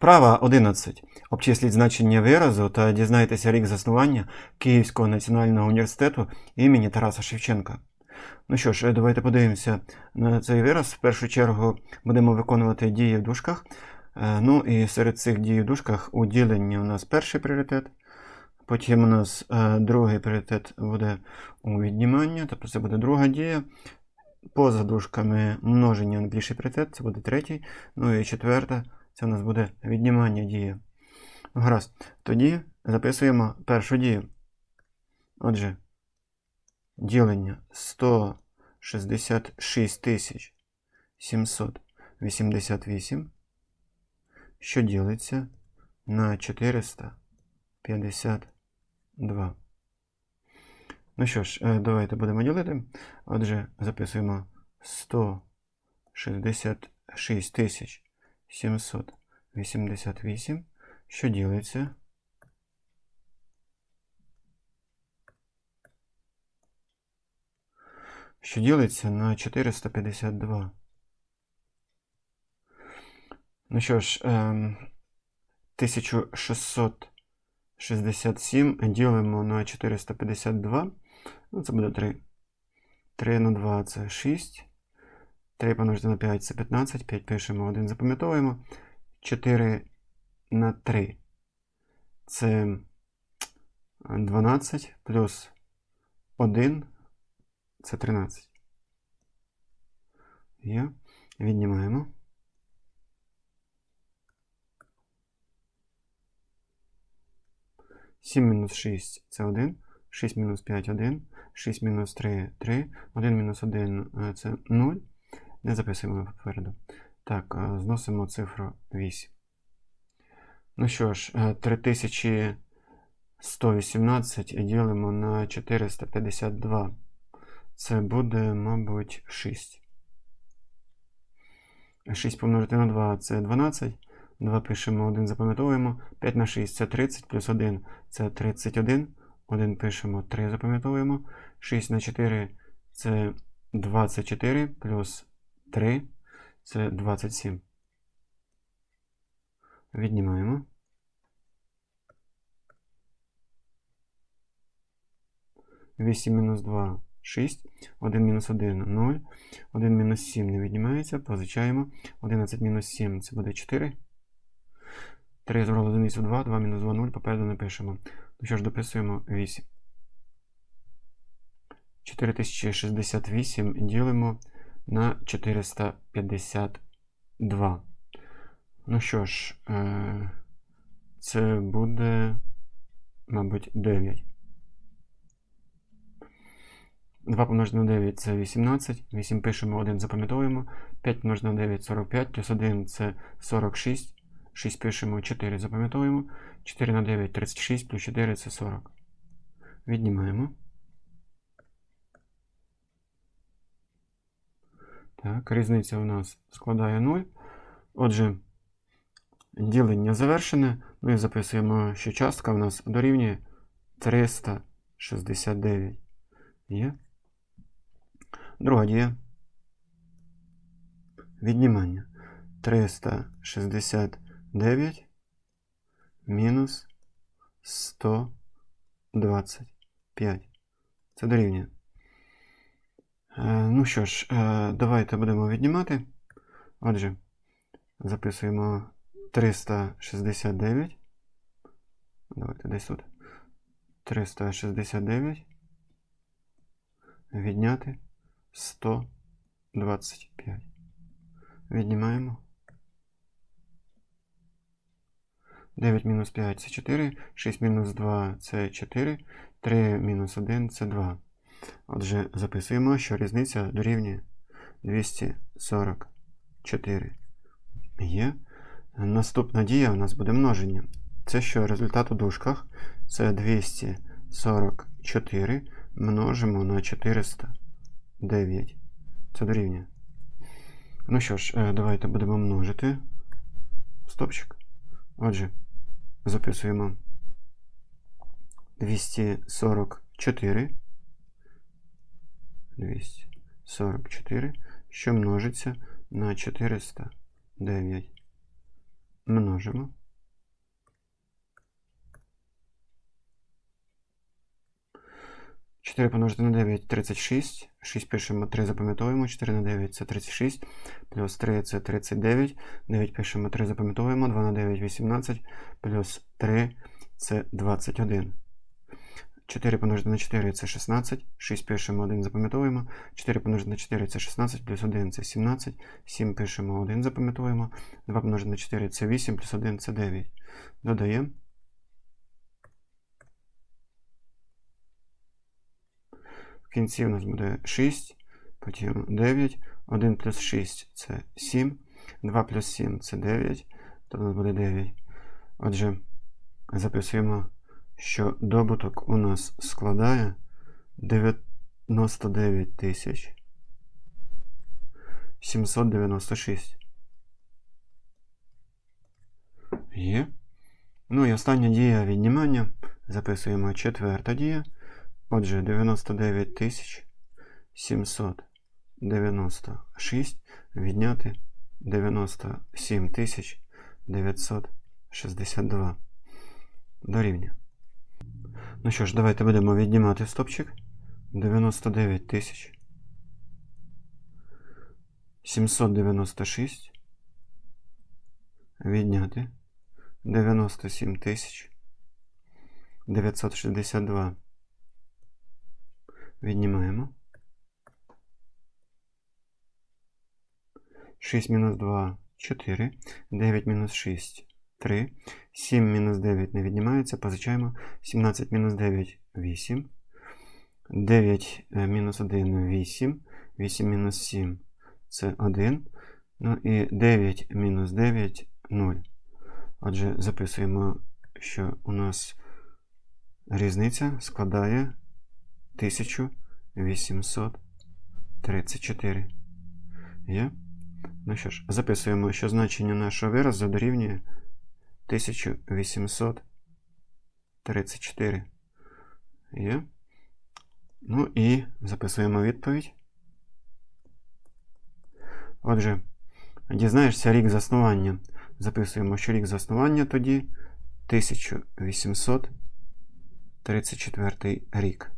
Вправа 11. Обчисліть значення виразу та дізнайтеся рік заснування Київського національного університету імені Тараса Шевченка. Ну що ж, давайте подивимося на цей вираз. В першу чергу будемо виконувати дії в дужках. Е, Ну і серед цих дій в дужках у діленні у нас перший пріоритет. Потім у нас е, другий пріоритет буде у відніманні, тобто це буде друга дія. Поза дужками множення англійський пріоритет, це буде третій. Ну і четверта, це у нас буде віднімання дії. Гаразд. Тоді записуємо першу дію. Отже, ділення 166 788, що ділиться на 452. Ну що ж, е, давайте будемо ділити. Отже, записуємо 166 тисяч 788, що ділиться що ділиться на 452. Ну що ж, ем, 1667 ділимо на 452. Ну, це буде 3. 3 на 2 це 6. 3 помножити на 5 це 15. 5 пишемо, 1 запам'ятовуємо. 4 на 3 це 12 плюс 1 це 13. Є. Віднімаємо. Сім мінус 6 це 1. 6 мінус 5 1. 6 мінус 3 3. 1 мінус 1 е, це 0. Не записуємо попереду. Так, е, зносимо цифру 8. Ну що ж, е, 3118 ділимо на 452. Це буде, мабуть, 6. 6 помножити на 2 це 12. 2 пишемо, 1 запам'ятовуємо. 5 на 6 це 30, плюс 1 це 31. 1 пишемо, 3 запам'ятовуємо. 6 на 4 це 24, плюс 3 це 27. Віднімаємо. Вісім мінус 2 6. 1 мінус 1 0. 1 мінус 7 не віднімається. Позичаємо. 11 мінус 7 це буде 4. 3 забрали одиницю 2, 2 мінус 2 0. Попереду напишемо. Ну що ж, дописуємо 8. 4068 ділимо на 452. Ну що ж, е, це буде, мабуть, 9. 2 помножити на 9 це 18. 8 пишемо, 1 запам'ятовуємо. 5 помножити на 9 45, плюс 1 це 46. 6 пишемо, 4 запам'ятовуємо. 4 на 9 36, плюс 4 це 40. Віднімаємо. Так, різниця у нас складає 0. Отже, ділення завершене. І записуємо, що частка у нас дорівнює 369. Є. Друга дія. Віднімання. 369 мінус 125. Це дорівнює. Е, Ну що ж, е, давайте будемо віднімати. Отже, записуємо 369. Давайте десь тут. 369. Відняти 125. Віднімаємо. 9 мінус 5 це 4, 6 мінус 2 це 4, 3 мінус 1 це 2. Отже, записуємо, що різниця дорівнює 244. Є. Наступна дія у нас буде множення. Це що результат у дужках. Це 244 множимо на 409. Це дорівнює. Ну що ж, е, давайте будемо множити стопчик. Отже, записуємо 244. 244, що множиться на 409. множимо. Чотири помножити на 9 36. 6 пишемо, 3 запам'ятовуємо. 4 на 9 це 36. Плюс 3 це 39. 9 пишемо, 3 запам'ятовуємо. 2 на 9 18. Плюс 3 це 21. 4 помножити на 4 це 16. 6 пишемо, 1 запам'ятовуємо. 4 помножити на 4 це 16, плюс 1 це 17. 7 пишемо, 1 запам'ятовуємо. 2 помножити на 4 це 8, плюс 1 це 9. Додаємо. В кінці у нас буде 6, потім 9. 1 плюс 6 це 7. 2 плюс 7 це 9. То у нас буде 9. Отже, записуємо, що добуток у нас складає 99 тисяч 796. Є. Ну і остання дія віднімання. Записуємо четверта дія. Отже, 99 тисяч 796 відняти 97 тисяч 962 дорівнює. Ну що ж, давайте будемо віднімати стопчик. 99 тисяч 796 відняти 97 тисяч 962 Віднімаємо. 6 мінус 2 4. 9 мінус 6 3. 7 мінус 9 не віднімається. Позичаємо. 17 мінус 9 8. 9 е, мінус 1 8. 8 мінус 7 це 1. Ну і 9 мінус 9 0. Отже, записуємо, що у нас різниця складає 1834. Є? Ну що ж, записуємо, що значення нашого виразу дорівнює 1834. Є? Ну і записуємо відповідь. Отже, дізнаєшся рік заснування. Записуємо, що рік заснування тоді 1834 рік.